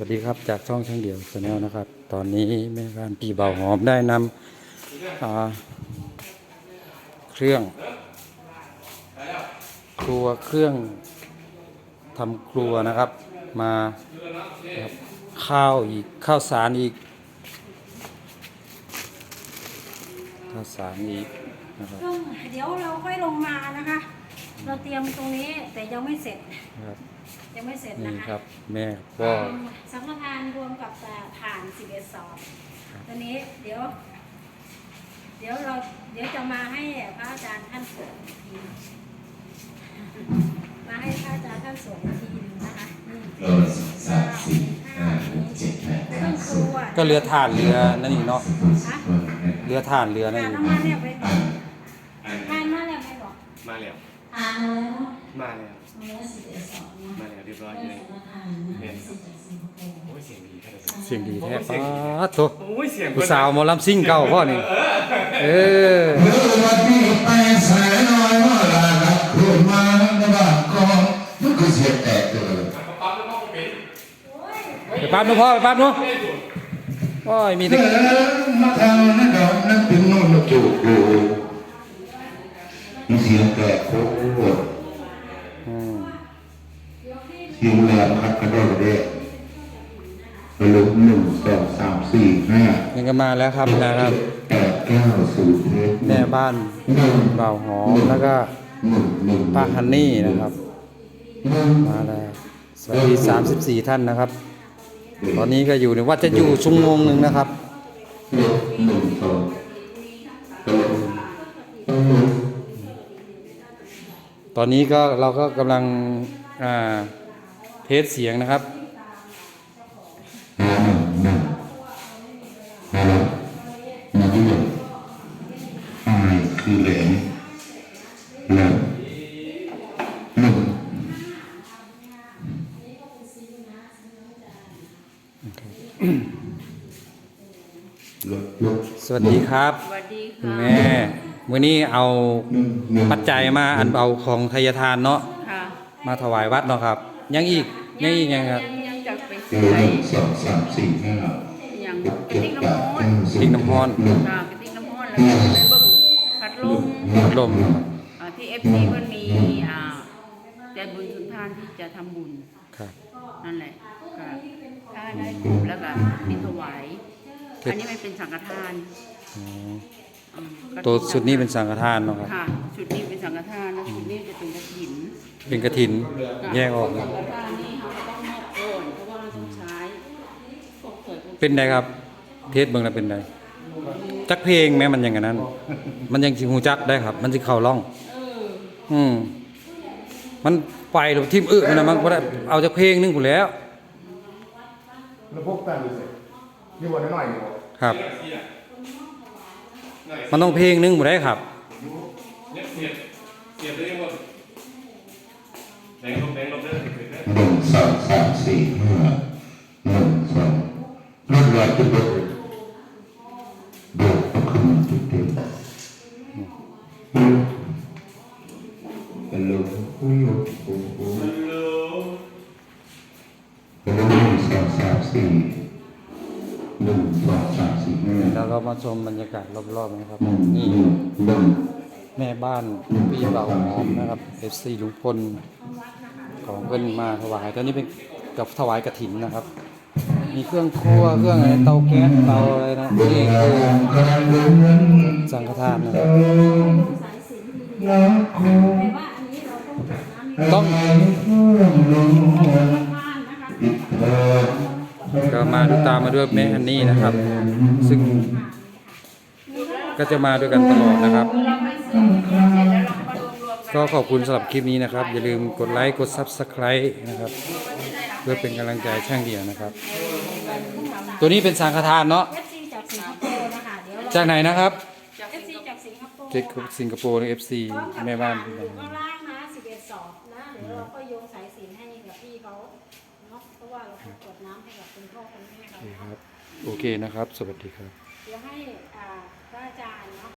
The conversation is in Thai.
วัสดีครับจากช่องช่างเดี่ยวชาแนลนะครับ ตอนนี้แม่บ้านปีเบาหอมได้นำเครื่อง ครัวเครื่องทำครัวนะครับ มาข้าวอีกข้าวสารอีกข้าวสารอีกนะครับเดี๋ยวเราค่อยลงมานะคะ เราเตรียมตรงนี้แต่ยังไม่เสร็จนะครับยังไม่เสร็จนี่นะครัคะบแม่ก็สังฆทานรวมกับฐาน11สอบตอนนี้เดี๋ยว เดี๋ยวเราเดี๋ยวจะมาให้พระอาจารย์ท่านสวดอีกทีมาให้พระอาจารย์ท่านสวดอีกทีหนึงนะคะนี่โลละสองสามสี่ห้าหกเจ็ดแปดเครื่เก้าองคสิรับวก็เรือถ่านเรือนั่นอีกเนาะฮะเรือถ่านเรือนั่นทานอีกน้ำมันเนี่ยไปบอกอันทานมาแล้วไม่บอกมาแล้ว ทานมาแล้วมาแล้วเนื้อ11สอบเนาะมาแล้วเรียบร้อยได้เลยสังฆทานนะสิจากสิงคโปร์โอ้ยเสียงดีแค่ไหนเสียงดีแท้ป้าดโถโอ้ยเสียงผู้สาวหมอลำซิ่งเก่าพ่อนี่เออเมื่อวันที่ไปสายน้อยว่าลาครับขึ้นมาในบ้านก่อนมันก็เสียแตกเลยไปปั๊บนู้พ่อไปปั๊บนู้โอ้ยมีแต่เดินมาทางนั้นดอกนั้นถึงโน่นมาจูบอยู่มันเสียงแตกโคตร อืม เสียงแหลมครับกระโดดกระเดะ ไปลุกหนึ่งสองสามสี่ห้านี่ก็มาแล้วครับนะครับแปดเก้าศูนย์เอ็ดแม่บ้านเบาหอมแล้วก็หนึ่งหนึ่งป้าฮันนี่นะครับ มาแล้วสวัสดี34ท่านนะครับ ตอนนี้ก็อยู่ในว่าจะอยู่ชั่วโมงหนึ่งนะครับหนึ่งหนึ่งสองตอนนี้ก็เราก็กำลังอ่าเทสเสียงนะครับ คือเหลนหนึ่งหนึ่งลดลดสวัสดีครับสวัสดีคุณค่ะแม่วันนี้เอาหนึ่งหนึ่งปัจจัยมาอันเอาของทายทานเนาะค่ะมาถวายวัดเนาะครับ ยังอีกยังอีกยังครับยังจะไปเจซื้ออหไอ้นึ่งสองสามสี่ห้าอย่างหกกระเจ็ดติกแปน้ำดร้อนเก้าสิบติ๊กน้ำร้อนหนึ่งค่ะกระติกน้ำร้อนแล้ว พัดลมอ่าที่เอฟซีมันมีอ่าใจบุญสุนทานที่จะทำบุญครับ นั่นแหละก็ถ้าได้ครบแล้วก็มีถวายอันนี้มันเป็นสังฆทานอ๋ออืมกฐิตัวสุดนี้เป็นสังฆทานเนาะครับ ค่ะชุดนี้เป็นสังฆทานแล้วชุดนี้จะเป็นกระถิน เป็นกระถินแยกออกสันะงฆทานนี่เขาก็ต้องมอบก่อนเพราะว่าเราต้องใช้พวกเกิดพวกเป็นไดครับ เทสเบิ่งแล้วเป็นได จักเพลงแม้มันอย่างนั้น มันยังสิหูจักได้ครับ มันสิเข้าร่อง อืมมันไปหรือทิมอึมันนะมันบ่ได้เอาจากเพลงหนึงกูนแหล้ว แล้วพวกแต่ดูสิยี่วันหน่อยนี่บอกครับ มันต้องเพลงหนึงบ่ได้ครับ เนี่ยเสียบเสียบได้ยังหมดแดงลบแดงลบได้ถึงเลยหนึ่งสองสามสี่ห้าหนึ่งสองลดลอยขึ้นลดโด ฮัลโหลฮัลโหลโอ้โหฮัลโหลหนึ่งสองสามสี่หนึ่งสองสามสี่ห้าแล้วก็มาชมบรรยากาศรอบๆนะครับ หนึ่งนี่หนึ่งหนึ่งแม่บ้านพี่เบาหอมนะครับ FC ลุงพลของเพิ่นมาถวายตอนนี้เป็นกับถวายกระถินนะครับ มีเครื่องครัวเครื่องอะไรเตาแก๊สเตาอะไรนะนี่คือกำลังเดินสังฆทานนะครับสายสิญจนดีน้ำคงแต่ว่าอันนี้เรา ต้องจัดน้ำในต้องบ้านนะคะเออก็มาดูตามมาด้วยแม่ฮันนี่นะครับ ซึ่งก็จะมาด้วยกันตลอดนะครับเราไปซื้อเสร็จแล้วเราก็มารวมรวมๆกันก็ขอบคุณสำหรับคลิปนี้นะครับ อย่าลืมกดไลค์กด Subscribe นะครับ เพื่อเป็นกำลังใจช่างเดียวนะครับ ตัวนี้เป็นสังฆทานเนาะเอฟซีจากสิงคโปร์นะคะเดี๋ยวจากไหนนะครับเอฟซีจากสิงคโปร์เจ็กสิงคโปร์เอฟซีพร้อมกับแม่บ้าน นาะเพราะว่าเราก็กดน้ำให้กับคุณพ่อคุณแม่ครับ โอเคนะครับ สวัสดีครับ เดี๋ยวให้